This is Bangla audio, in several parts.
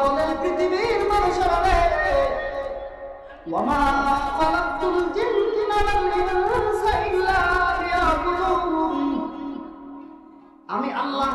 বলেন, পৃথিবীর আমি আল্লাহ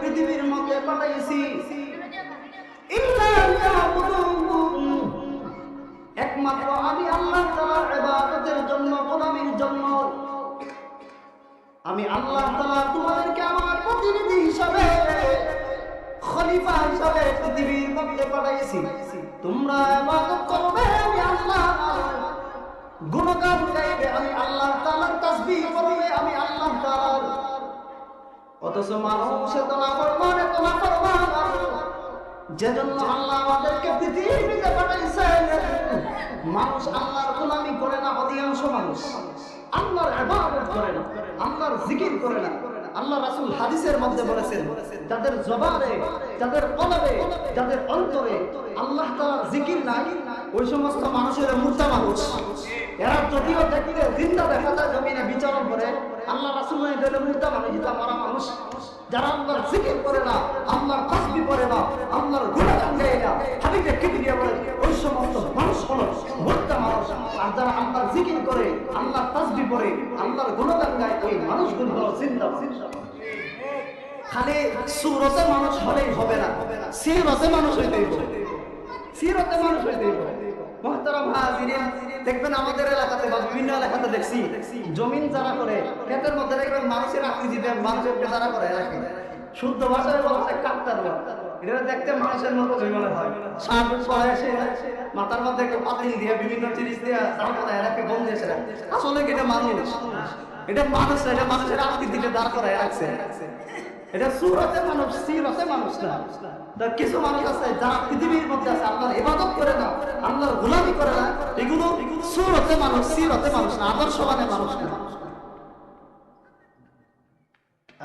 পৃথিবীর মধ্যে পাঠাইছি। একমাত্র আমি আল্লাহ তাআলার ইবাদতের জন্য, গোলামির জন্য। আমি আল্লাহ তাআলা তোমাদেরকে পাঠাইছি তোমরা ইবাদত করবে আমি আল্লাহ। গুণগান গাইবে আমি আল্লাহ তাআলার তাসবিহ করবে আমি আল্লাহ তাআলার। অথচ তো ফরমান যেজন্য আল্লাহ আমাদেরকে পৃথিবীতে পাঠাইছেন মানুষ আল্লাহর গোলামি করে না, অধিকাংশ মানুষ। আল্লাহর ইবাদত করে না, আল্লাহর জিকির করে না। আল্লাহ রাসূল হাদিসের মধ্যে বলেছেন যাদের জবানে যাদের কলবে যাদের অন্তরে আল্লাহ জিকির নাই ওই সমস্ত মানুষের মুর্দা মানুষ। এরা যদিও দেখতে জিন্দা দেখা যায় জমিনে বিচরণ করে আল্লাহ রাসূল এদের মুর্দা মানুষ এটা মরা মানুষ। যারা আল্লাহর জিকির করে না আল্লাহর তাসবি করে না আল্লাহর গুণগান গায় না হাবিবে কিবরিয়া বলে ওই সমস্ত মানুষ হলো মুর্দা মানুষ। করে ওই খালি মানুষ হলেই হবে না মানুষ সিরতে মানুষ হাজিরিন, দেখবেন আমাদের এলাকাতে বা বিভিন্ন এলাকাতে দেখছি, জমিন যারা করে, ক্ষেতের মধ্যে দেখবেন মানুষের আকৃতিতে মানুষের যারা করে শুদ্ধ ভাষায় বলা হয় কাকতার এটা দেখতে মানুষের মতো জমিনে হয়। সাপ পরে এসে মাথার মধ্যে একটা পাতিল দিয়ে বিভিন্ন জিনিস দিয়ে কথা এরাকে বন্ধ এসে আসলে এটা মানুষ? এটা মানুষ এটা মানুষের আকৃতিতে দাঁড় করায় রাখছে। এটা সুরতে মানুষ সিরতে মানুষ না। তা কিছু মানুষ আছে যারা পৃথিবীর মধ্যে আছে আল্লাহর ইবাদত করে না আল্লাহর গোলামি করে না। এগুলো সুরতে মানুষ সিরতে মানুষ না আদর্শ মানে মানুষ না।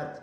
আচ্ছা,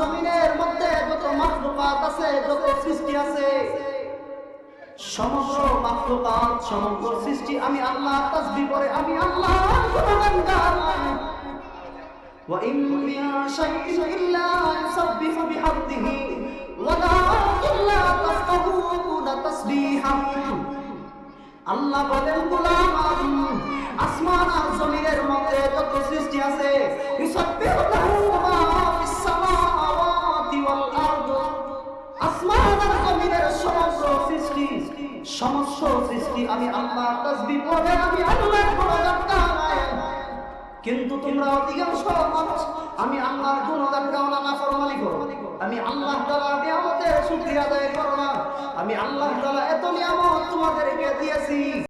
জমিনের মধ্যে যত মাখলুকাত আছে যত সৃষ্টি আছে সমগ্র মাখলুকাত সমগ্র সৃষ্টি আমি আল্লাহ তাসবিহ করে আমি আল্লাহ গুণগান গাই وإن من شيء إلا يسبح بحمده ولكن لا تفقهون تسبيحه আল্লাহ বলেন গোলাম আসমান আর জমিনের মধ্যে সমস্ত সৃষ্টি আমি আল্লাহ তাসবিহ পড়ে, আমি গুণগান গাই কিন্তু তোমরা অধিকাংশ মানুষ, আমি আল্লাহর গুণগান গাও না না করো। আমি আল্লাহ তাআলা নিয়ামতের শুকরিয়া আদায় করো না। আমি আল্লাহ তাআলা এত নিয়ামত তোমাদেরকে দিয়েছি।